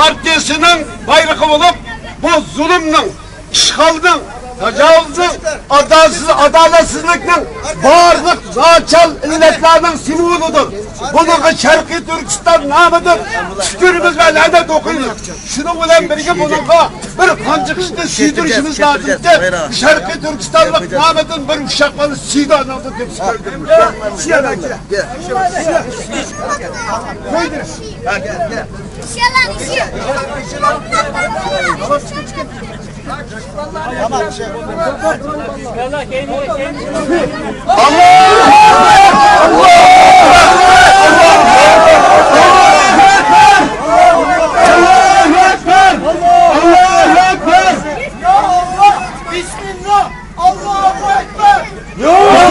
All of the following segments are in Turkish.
partiyasının bayrağı olup bu zulümün, işgalın, tecavüzün, adaletsizlik, adaletsizliknin varlık zaçal illetlerinin simvoludur. Bunun Şerqi Türkistan namıdır. Şükürümüz ve lanet okuyunuz. Şunun bilen birge bununla bir kancıkışını siydirişimiz lazım ki Şerqi Türkistanlık namıdın bir uşakları siydan aldı deyip söyledim. Siyana gel. Yalan işi. Bismillah. Allahu Ekber.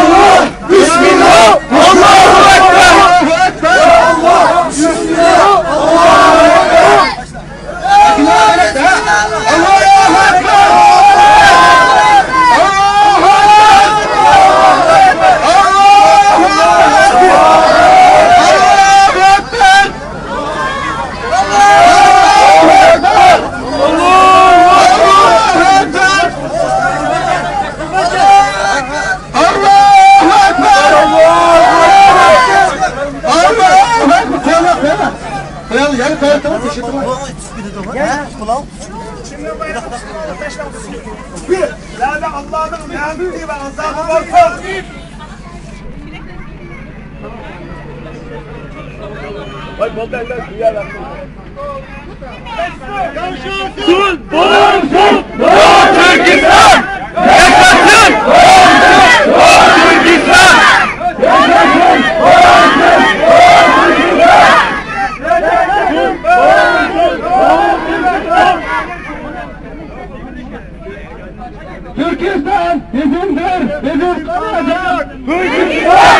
Yani Allah'ın merhameti ve azabı olsun. Vay bol derler suya bak. Türkistan! Türkistan bizimdir, bizim kalacak. Türkistan!